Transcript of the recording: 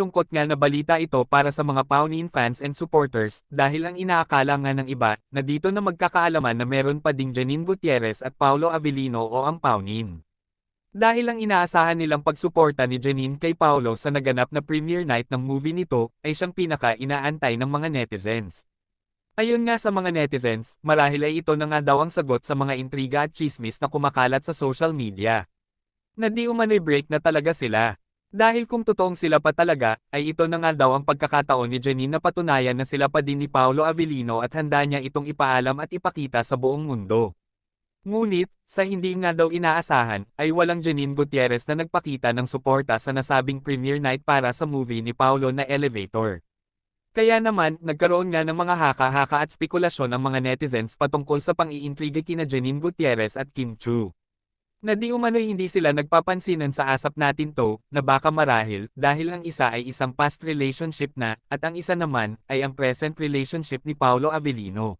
Lungkot nga na balita ito para sa mga Paunin fans and supporters dahil ang inaakala nga ng iba na dito na magkakaalaman na meron pa ding Janine Gutierrez at Paulo Avellino o ang Paunin. Dahil ang inaasahan nilang pagsuporta ni Janine kay Paulo sa naganap na premiere night ng movie nito ay siyang pinaka-inaantay ng mga netizens. Ayon nga sa mga netizens, marahil ay ito na nga daw ang sagot sa mga intriga at chismis na kumakalat sa social media. Na di umano'y break na talaga sila. Dahil kung totoong sila pa talaga, ay ito na nga daw ang pagkakataon ni Janine na patunayan na sila pa din ni Paolo Avellino at handa niya itong ipaalam at ipakita sa buong mundo. Ngunit, sa hindi nga daw inaasahan, ay walang Janine Gutierrez na nagpakita ng suporta sa nasabing premiere night para sa movie ni Paolo na Elevator. Kaya naman, nagkaroon nga ng mga haka-haka at spekulasyon ang mga netizens patungkol sa pang-iintriga kina Janine Gutierrez at Kim Chu. Na di umano'y hindi sila nagpapansinan sa asap natin to, na baka marahil, dahil ang isa ay isang past relationship na, at ang isa naman, ay ang present relationship ni Paolo Avellino.